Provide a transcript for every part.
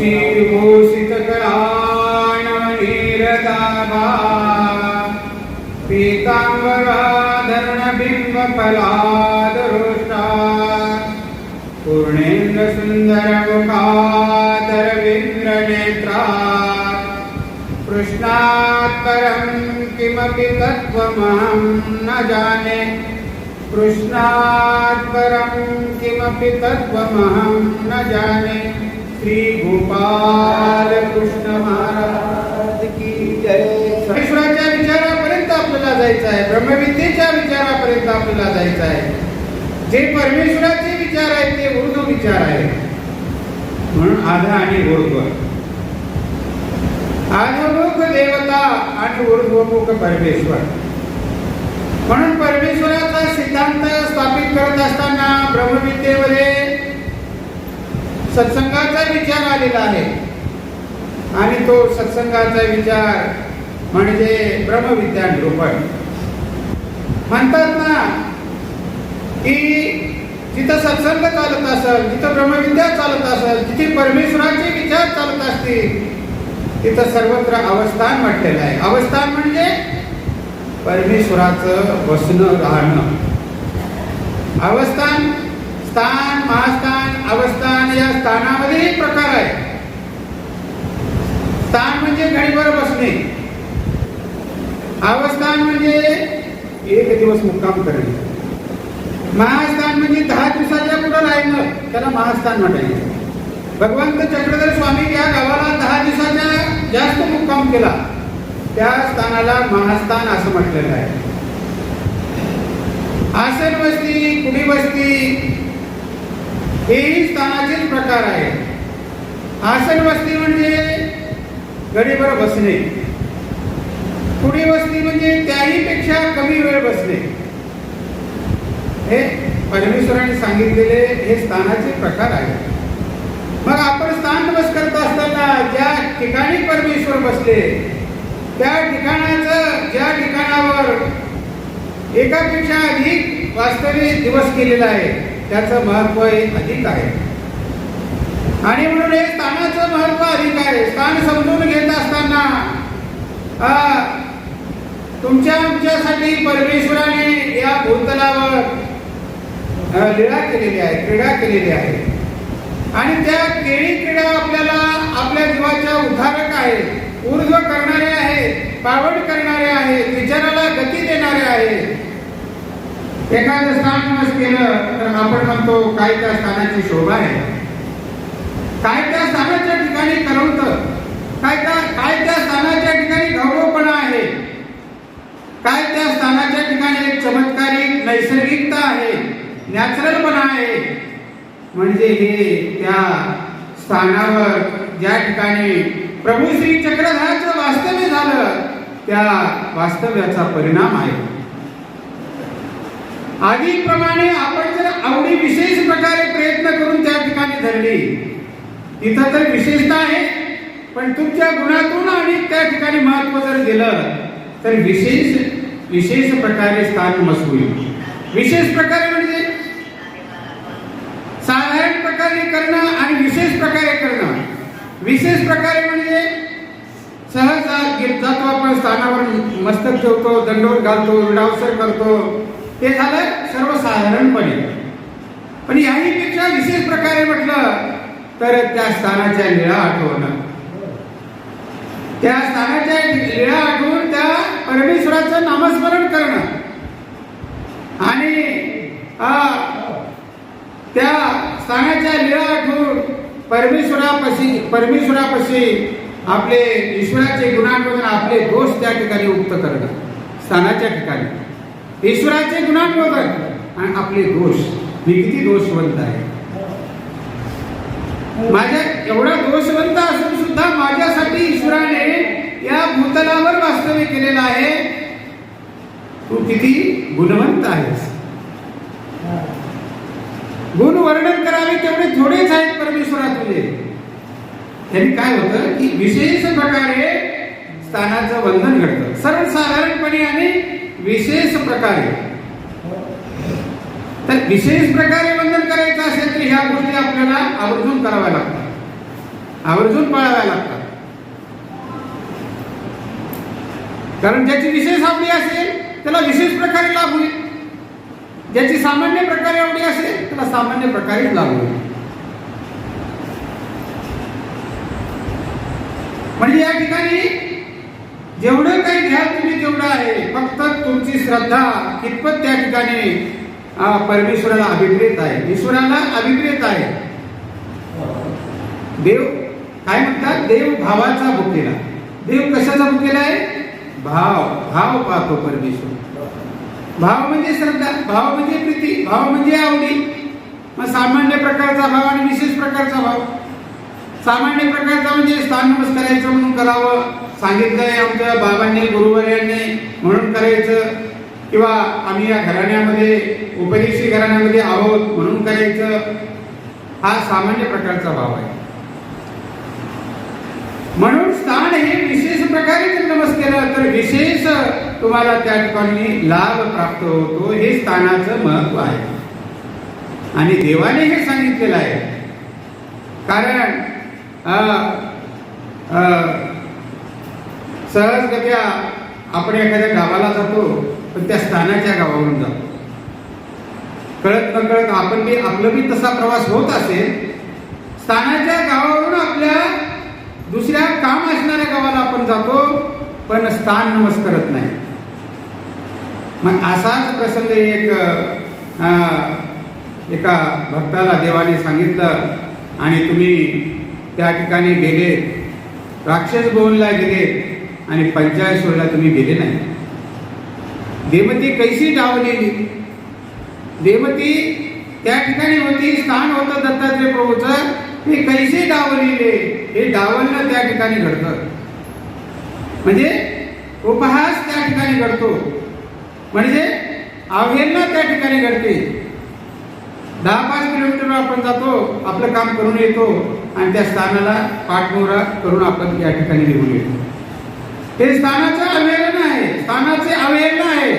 वशीभूषित कराणीरदाभा पीताम्बराधरणबिम्ब फलादरुष्टा कृष्णात् परं किमपि तत्त्वमहं न जाने कृष्णात् परं किमपि तत्त्वमहं न जाने श्री गोपाल कृष्ण महाराज की जय. ईश्वराच्या विचारापर्यंत आपल्याला जायचं आहे. ब्रह्मविद्येच्या विचारापर्यंत आपल्याला जायचं आहे. जे परमेश्वराचे विचार आहेत ते वृद्ध विचार आहेत म्हणून आधा आणि ऊर्ध्व आधमुख देवता आणि ऊर्ध्वमुख परमेश्वर. म्हणून परमेश्वराचा सिद्धांत स्थापित करत असताना ब्रह्मविद्येमध्ये सत्संगाचा विचार आलेला आहे. आणि तो सत्संगाचा विचार म्हणजे ब्रह्मविद्या निरूपण म्हणतात ना की जिथं सत्संग चालत असेल जिथं ब्रह्मविद्या चालत असेल जिथे परमेश्वराचे विचार चालत असतील तिथं सर्वत्र अवस्थान म्हटलेलं आहे. अवस्थान म्हणजे परमेश्वराचं बसणं राहणं. अवस्थान स्थान महास्थान अवस्थान या स्थानामध्येही प्रकार आहे. स्थान म्हणजे घडीवर बसणे. अवस्थान म्हणजे एक दिवस मुक्काम करणे. महास्थान म्हणजे दहा दिवसाच्या पुढे राहिलं त्याला महास्थान म्हणायचं. भगवंत चक्रधर स्वामी या गावाला दहा दिवसाच्या जास्त मुक्काम केला. त्या स्थानाला महास्थान असं म्हटलेलं आहे. आसन वस्ती कुणी वस्ती हेही स्थानाचेच प्रकार आहे. आसन वस्ती म्हणजे गडीभर बसणे. कुडी वस्ती म्हणजे त्याही पेक्षा कमी वेळ बसणे. हे परमेश्वराने सांगितलेले हे स्थानाचे प्रकार आहेत. मग आपण स्थान बस करत असताना ज्या ठिकाणी परमेश्वर बसले त्या ठिकाणाचं ज्या ठिकाणावर एकापेक्षा अधिक वास्तविक दिवस केलेला आहे त्याचं महत्त्व हे अधिक आहे. आणि म्हणून हे स्थानाचं महत्त्व अधिक आहे. स्थान समजून घेत असताना तुमच्या आमच्यासाठी परमेश्वराने या भूतलावर लीळा केलेली आहे क्रीडा केलेली आहे. आणि त्या केळी क्रीडा आपल्याला आपल्या जीवाच्या उद्धारक आहेत. ऊर्ध्व करणारे आहेत पावड करणारे आहेत विचाराला गती देणारे आहेत. एखादं स्थान नस केलं तर आपण म्हणतो काय त्या स्थानाची शोभा आहे? काय त्या स्थानाच्या ठिकाणी करवत? काय त्या काय त्या स्थानाच्या ठिकाणी गौरवपणा आहे? काय त्या स्थानाच्या ठिकाणी एक चमत्कारिक नैसर्गिकता आहे? नॅचरलपणा आहे? म्हणजे हे त्या स्थानावर ज्या ठिकाणी प्रभू श्री चक्रधाचं वास्तव्य झालं त्या वास्तव्याचा परिणाम आहे. आधीप्रमाणे आपण जर आवडी विशेष प्रकारे प्रयत्न करून त्या ठिकाणी धरली तिथं तर विशेषता आहे पण तुमच्या गुणातून आणि त्या ठिकाणी महत्त्व जर दिलं तर विशेष विशेष प्रकारे स्थान मसू होईल विशेष प्रकारे म्हणजे साधारण प्रकारे करणं आणि विशेष प्रकारे करणं. विशेष प्रकारे म्हणजे सहज जातो आपण स्थानावर मस्तक ठेवतो दंडोर घालतो विडावसर करतो ते झालं सर्वसाधारणपणे. पण याही पेक्षा विशेष प्रकारे म्हटलं तर त्या स्थानाच्या निळा आठवणं. त्या स्थानाच्या निळा आठवून त्या परमेश्वराचं नामस्मरण करणं. आणि त्या स्थानाच्या निळा आठवून परमेश्वरापाशी परमेश्वरापाशी आपले ईश्वराचे गुणांमधून आपले दोष त्या ठिकाणी उक्त करणं. स्थानाच्या ठिकाणी. ईश्वराचे गुणांमधून आणि आपले दोष. मी किती दोषवंत आहे? माझ्या एवढा दोषवंत असून सुद्धा माझ्यासाठी ईश्वराने या भूतलावर वास्तव्य केलेलं आहे. तू किती गुणवंत आहेस. गुण वर्णन करावे तेवढे थोडेच आहेत परमेश्वरा तुझे. त्यांनी काय होतं की विशेष प्रकारे स्थानाचं वंदन घडतं. सर्वसाधारणपणे आणि विशेष प्रकारे. तर विशेष प्रकारे वंदन करायचं असेल तर ह्या गोष्टी आपल्याला आवर्जून कराव्या लागतात. आवर्जून पाळाव्या लागतात. कारण ज्याची विशेष आवडी असेल त्याला विशेष प्रकारे लाभ होईल. ज्याची सामान्य प्रकारे आवडी असेल त्याला सामान्य प्रकारे लाभ होईल. म्हणजे या ठिकाणी जेवढं एवढं आहे. फक्त तुमची श्रद्धा कितपत त्या ठिकाणी परमेश्वराला अभिप्रेत आहे? ईश्वराला अभिप्रेत आहे. देव काय म्हणतात? देव भावाचा भुकेला. देव कशाचा भुकेला आहे? भाव. भाव पाहतो परमेश्वर. भाव म्हणजे श्रद्धा भाव म्हणजे प्रीती भाव म्हणजे आवडी. मग सामान्य प्रकारचा भाव आणि विशेष प्रकारचा भाव. सामान्य प्रकारचा म्हणजे स्थान नमस्कारायचं म्हणून करावं. सांगितलंय आमच्या बाबांनी गुरुवर्यांनी म्हणून करायचं. किंवा आम्ही या घराण्यामध्ये उपदेशी घराण्यामध्ये आहोत म्हणून करायचं. हा सामान्य प्रकारचा भाव आहे. म्हणून स्थान हे विशेष प्रकारे जर नमस केलं तर विशेष तुम्हाला त्या ठिकाणी लाभ प्राप्त होतो. हे स्थानाचं महत्त्व आहे. आणि देवाने हे सांगितलेलं आहे. कारण सहजगत्या आपण एखाद्या गावाला जातो पण त्या स्थानाच्या गावावरून जातो. कळत न कळत आपण बी आपलं बी तसा प्रवास होत असेल स्थानाच्या गावावरून आपल्या दुसऱ्या काम असणाऱ्या गावाला आपण जातो पण स्थान नमस करत नाही. मग असाच प्रसंग एक एका भक्ताला देवाने सांगितलं आणि तुम्ही त्या ठिकाणी गेले राक्षस भवनला गेले आणि पंचायतोरला तुम्ही गेले नाही. देवती कैसी डावलेली देवती त्या ठिकाणी होती स्थान होतं दत्तात्रय प्रभूचं. हे कैसे डावलेले? हे डावलणं त्या ठिकाणी घडतं. म्हणजे उपहास त्या ठिकाणी घडतो. म्हणजे अवहेलना त्या ठिकाणी घडते. दहा पाच किलोमीटर आपण जातो आपलं काम करून येतो आणि त्या स्थानाला पाठमोहरा करून आपण या ठिकाणी निघून येतो. हे स्थानाचं अवेलन आहे स्थानाचे अवहेलन आहे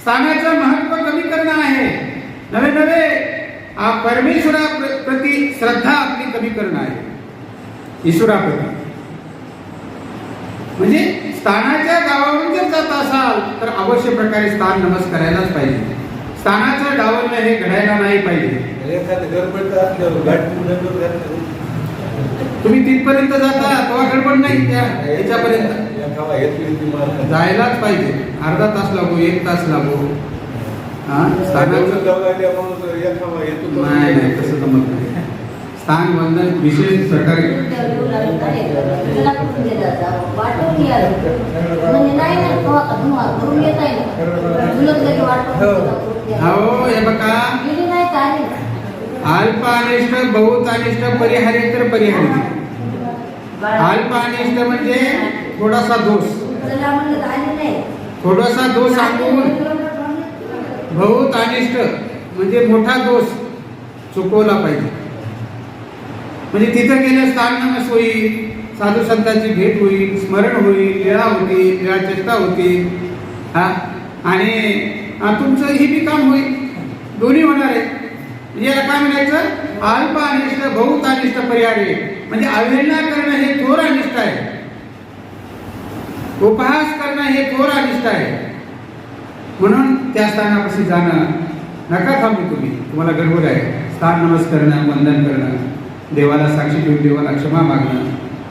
स्थानाचं महत्त्व कमी करणं आहे. नवे नवे परमेश्वरा प्र- प्रती श्रद्धा आपली कमी करणं आहे. ईश्वराप्रती. म्हणजे स्थानाच्या गावावरून जर जात असाल तर अवश्य प्रकारे स्थान नमस करायलाच पाहिजे. स्थानाचं डावलणं हे घडायला नाही पाहिजे. तुम्ही तिथपर्यंत जाता तेव्हा गडबड नाही त्या याच्यापर्यंत. जायलाच पाहिजे. अर्धा तास लागू एक तास लागू. हा? नाही नाही तसं जमत नाही. स्थान वंदन विशेष प्रकारे. हो. हे बघा. अल्प अनिष्ट बहुत अनिष्ट परिहारी तर परिहारी अल्प अनिष्ट म्हणजे थोडासा दोष थोडासा दोष सांगून बहुत अनिष्ट म्हणजे मोठा दोष चुकवला पाहिजे. म्हणजे तिथं गेलं स्थान होईल साधू संतांची भेट होईल स्मरण होईल लीळा होती लीळा चेष्टा होती. हा? आणि तुमचं ही बी काम होईल. दोन्ही होणार आहे. याला काय म्हणायचं? अल्प अनिष्ट बहुत अनिष्ट पर्याय म्हणजे अवहेलना करणं हे थोर अनिष्ट आहे. उपहास करणं हे थोर अनिष्ट आहे. म्हणून त्या स्थानापाशी जाणं नका थांबू तुम्ही. तुम्हाला गडबड आहे. स्थान नमस करणं वंदन करणं देवाला साक्षी ठेवून देवाला क्षमा मागणं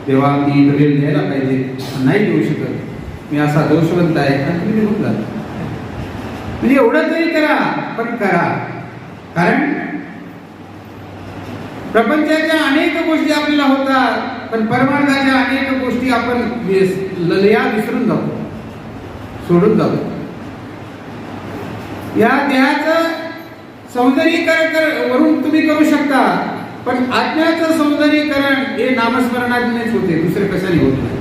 देवा मी वेळ द्यायला पाहिजे नाही देऊ शकत. मी असा दोषवंत आहे. आणि तुम्ही निघून जा म्हणजे एवढं तरी करा पण करा. कारण प्रपंचाच्या अनेक गोष्टी आपल्याला होतात पण परमार्थाच्या अनेक गोष्टी आपण विस- लया विसरून जातो सोडून जातो. या देहाचं सौंदर्यीकरण कर- वरून तुम्ही करू शकता पण आत्म्याचं सौंदर्यीकरण हे नामस्मरणानेच होते दुसरे कशाने होत नाही.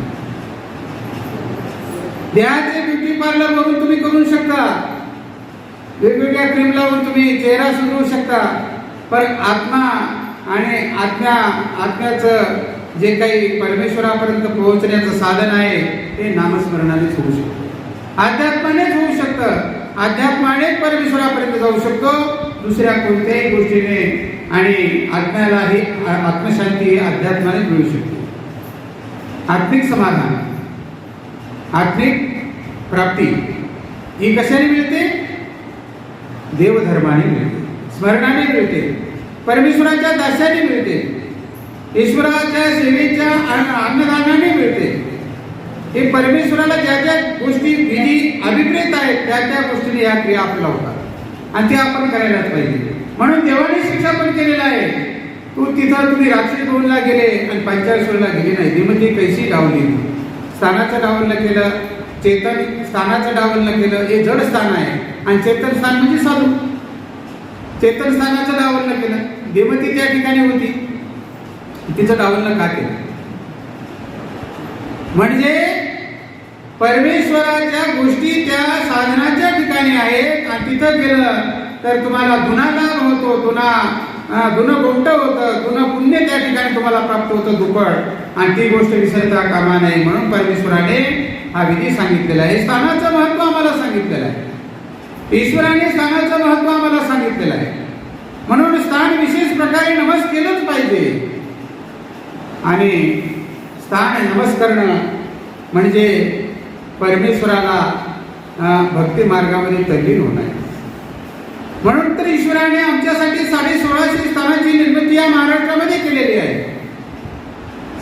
देहाचे ब्युटी पार्लर वरून तुम्ही करू शकता वेगवेगळ्या क्रीम लावून तुम्ही चेहरा सुधरू शकता पण आत्मा आणि आत्म्या आत्म्याचं जे काही परमेश्वरापर्यंत पोहोचण्याचं साधन आहे ते नामस्मरणानेच होऊ शकतं. अध्यात्मानेच होऊ शकतं. अध्यात्माने परमेश्वरापर्यंत जाऊ शकतो. दुसऱ्या कोणत्याही गोष्टीने आणि आत्म्याला ही आत्मशांती ही अध्यात्मानेच मिळू शकते. आत्मिक समाधान आत्मिक प्राप्ती ही कशाने मिळते? देवधर्माने मिळते. स्मरणाने मिळते. परमेश्वराच्या दास्याने मिळते. ईश्वराच्या सेवेच्या अन्नदानाने मिळते. हे परमेश्वराला ज्या ज्या गोष्टी विधी अभिप्रेत आहेत त्या त्या गोष्टीने या क्रिया आपल्याला होतात. आणि ते आपण करायलाच पाहिजे. म्हणून देवाने शिक्षा पण केलेला आहे. तू तिथं तुम्ही राक्षस दोनला गेले आणि पंचाळीसला गेले नाही. ती म्हणजे कैशी डावली? स्थानाचं डावलनं केलं. चेतन स्थानाचं डावलनं केलं. हे जड स्थान आहे. आणि चेतन स्थान म्हणजे साधू. चेतन स्थानाचं डावलनं केलं. देवती त्या ठिकाणी होती तिचं डावलनं का केलं म्हणजे परमेश्वराच्या गोष्टी त्या साधनाच्या ठिकाणी आहेत आणि तिथं गेलं तर तुम्हाला गुन्हा लाभ होतो गुन्हा गुण गुन्हा गोमट होतं गुन्हा पुण्य त्या ठिकाणी तुम्हाला प्राप्त होतं दुप्पट. आणि ती गोष्ट विसरता कामा नाही म्हणून परमेश्वराने हा विधी सांगितलेला आहे. स्थानाचं महत्त्व आम्हाला सांगितलेलं आहे. ईश्वराने स्थानाचं महत्त्व आम्हाला सांगितलेलं आहे. म्हणून स्थान विशेष प्रकारे नमस केलंच पाहिजे. आणि स्थान नमस करणं म्हणजे परमेश्वराला भक्ती मार्गामध्ये तल्लीन होणं आहे. म्हणून तर ईश्वराने आमच्यासाठी साडे सोळाशे स्थानाची निर्मिती या महाराष्ट्रामध्ये केलेली आहे.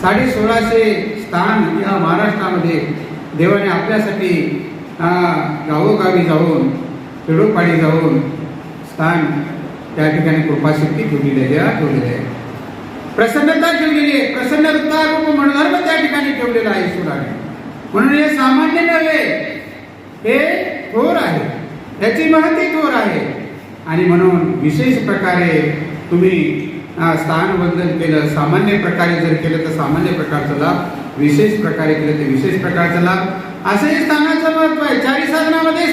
साडे सोळाशे स्थान या महाराष्ट्रामध्ये देवाने आपल्यासाठी गावोगावी जाऊन खेडोपाडी जाऊन स्थान त्या ठिकाणी कृपाशक्ती ठेवलेल्या ठेवलेल्या ठेवलेली आहे. प्रसन्नता ठेवलेली आहे. प्रसन्नता रूप मनोधर्म त्या ठिकाणी ठेवलेला आहे ईश्वराने म्हणून हे सामान्य नव्हे. हे थोर आहे. त्याची महती थोर आहे. आणि म्हणून विशेष प्रकारे तुम्ही स्थान स्थानवंदन केलं सामान्य प्रकारे जर केलं तर सामान्य प्रकारचा लाभ विशेष प्रकारे केलं तर विशेष प्रकारचा लाभ. असंही स्थानाचं महत्त्व आहे. चारी साधनामध्ये